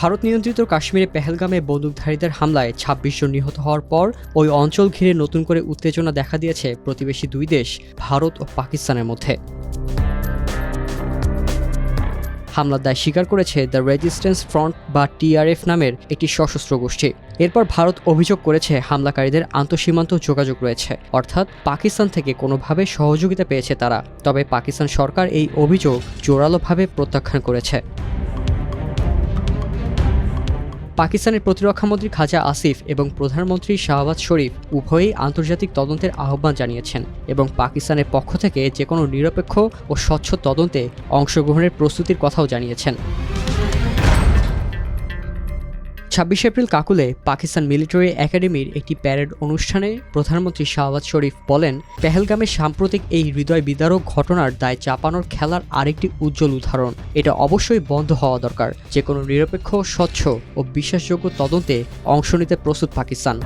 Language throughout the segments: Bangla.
ভারত নিয়ন্ত্রিত কাশ্মীরে পেহেলগামে বন্দুকধারীদের হামলায় ছাব্বিশ জন নিহত হওয়ার পর ওই অঞ্চল ঘিরে নতুন করে উত্তেজনা দেখা দিয়েছে প্রতিবেশী দুই দেশ, ভারত ও পাকিস্তানের মধ্যে। হামলার দায় স্বীকার করেছে দ্য রেজিস্ট্যান্স ফ্রন্ট বা টিআরএফ নামের একটি সশস্ত্র গোষ্ঠী। এরপর ভারত অভিযোগ করেছে হামলাকারীদের আন্তঃসীমান্ত যোগাযোগ রয়েছে, অর্থাৎ পাকিস্তান থেকে কোনোভাবে সহযোগিতা পেয়েছে তারা। তবে পাকিস্তান সরকার এই অভিযোগ জোরালোভাবে প্রত্যাখ্যান করেছে। পাকিস্তানের প্রতিরক্ষামন্ত্রী খাজা আসিফ এবং প্রধানমন্ত্রী শাহবাজ শরীফ উভয়ই আন্তর্জাতিক তদন্তের আহ্বান জানিয়েছেন এবং পাকিস্তানের পক্ষ থেকে যে কোনো নিরপেক্ষ ও স্বচ্ছ তদন্তে অংশগ্রহণের প্রস্তুতির কথাও জানিয়েছেন। ছাব্বিশে এপ্রিল কাকুলে পাকিস্তান মিলিটারি একাডেমির একটি প্যারেড অনুষ্ঠানে প্রধানমন্ত্রী শাহবাজ শরীফ বলেন পেহেলগামের সাম্প্রতিক এই হৃদয় বিদারক ঘটনার দায় চাপানোর খেলার আরেকটি উজ্জ্বল উদাহরণ। এটা অবশ্যই বন্ধ হওয়া দরকার। যে কোনো নিরপেক্ষ, স্বচ্ছ ও বিশ্বাসযোগ্য তদন্তে অংশ নিতে প্রস্তুত পাকিস্তান।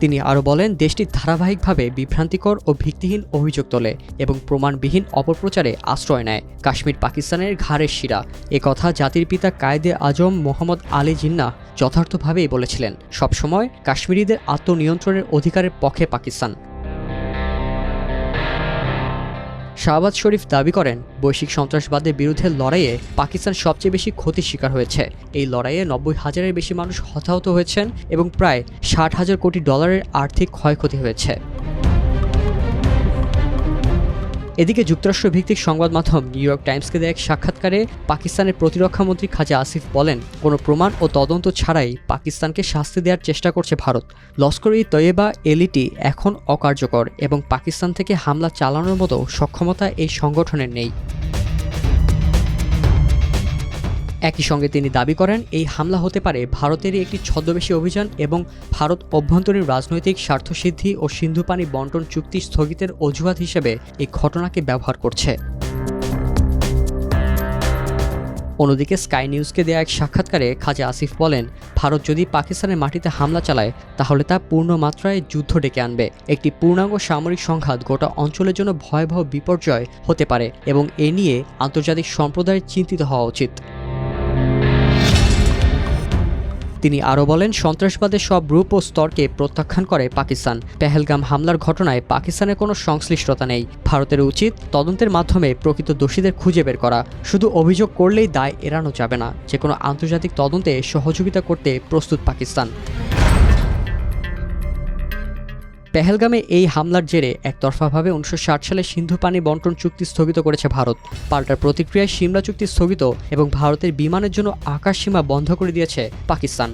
তিনি আরও বলেন, দেশটি ধারাবাহিকভাবে বিভ্রান্তিকর ও ভিত্তিহীন অভিযোগ তোলে এবং প্রমাণবিহীন অপপ্রচারে আশ্রয় নেয়। কাশ্মীর পাকিস্তানের ঘাড়ের শিরা। এ কথা জাতির পিতা কায়েদে আজম মোহাম্মদ আলী জিন্না যথার্থভাবেই বলেছিলেন। সবসময় কাশ্মীরিদের আত্মনিয়ন্ত্রণের অধিকারের পক্ষে পাকিস্তান। শাহবাজ শরীফ দাবি করেন, বৈশ্বিক সন্ত্রাসবাদের বিরুদ্ধে লড়াইয়ে পাকিস্তান সবচেয়ে বেশি ক্ষতির শিকার হয়েছে। এই লড়াইয়ে নব্বই হাজারের বেশি মানুষ হতাহত হয়েছেন এবং প্রায় ষাট হাজার কোটি ডলারের আর্থিক ক্ষয়ক্ষতি হয়েছে। এদিকে যুক্তরাষ্ট্র ভিত্তিক সংবাদ মাধ্যম নিউ ইয়র্ক টাইমসকে দেয় এক সাক্ষাৎকারে পাকিস্তানের প্রতিরক্ষামন্ত্রী খাজা আসিফ বলেন, কোনো প্রমাণ ও তদন্ত ছাড়াই পাকিস্তানকে শাস্তি দেওয়ার চেষ্টা করছে ভারত। লস্কর ই তয়েবা এলিটি এখন অকার্যকর এবং পাকিস্তান থেকে হামলা চালানোর মতো সক্ষমতা এই সংগঠনের নেই। একই সঙ্গে তিনি দাবি করেন, এই হামলা হতে পারে ভারতেরই একটি ছদ্মবেশী অভিযান এবং ভারত অভ্যন্তরীণ রাজনৈতিক স্বার্থসিদ্ধি ও সিন্ধু পানি বন্টন চুক্তি স্থগিতের অজুহাত হিসেবে এই ঘটনাকে ব্যবহার করছে। অন্যদিকে স্কাই নিউজকে দেয়া এক সাক্ষাৎকারে খাজা আসিফ বলেন, ভারত যদি পাকিস্তানের মাটিতে হামলা চালায়, তাহলে তা পূর্ণ মাত্রায় যুদ্ধ ডেকে আনবে। একটি পূর্ণাঙ্গ সামরিক সংঘাত গোটা অঞ্চলের জন্য ভয়াবহ বিপর্যয় হতে পারে এবং এ নিয়ে আন্তর্জাতিক সম্প্রদায়ের চিন্তিত হওয়া উচিত। তিনি আরও বলেন সন্ত্রাসবাদের সব রূপ ও স্তরকে প্রত্যাখ্যান করে পাকিস্তান। পেহেলগাম হামলার ঘটনায় পাকিস্তানের কোনো সংশ্লিষ্টতা নেই। ভারতের উচিত তদন্তের মাধ্যমে প্রকৃত দোষীদের খুঁজে বের করা। শুধু অভিযোগ করলেই দায় এড়ানো যাবে না। যে কোনো আন্তর্জাতিক তদন্তে সহযোগিতা করতে প্রস্তুত পাকিস্তান। পেহেলগামে এই হামলার জেরে একতরফাভাবে উনিশশো ষাট সালে সিন্ধু পানি বন্টন চুক্তি স্থগিত করেছে ভারত। পাল্টার প্রতিক্রিয়ায় সিমলা চুক্তি স্থগিত এবং ভারতের বিমানের জন্য আকাশ সীমা বন্ধ করে দিয়েছে পাকিস্তান।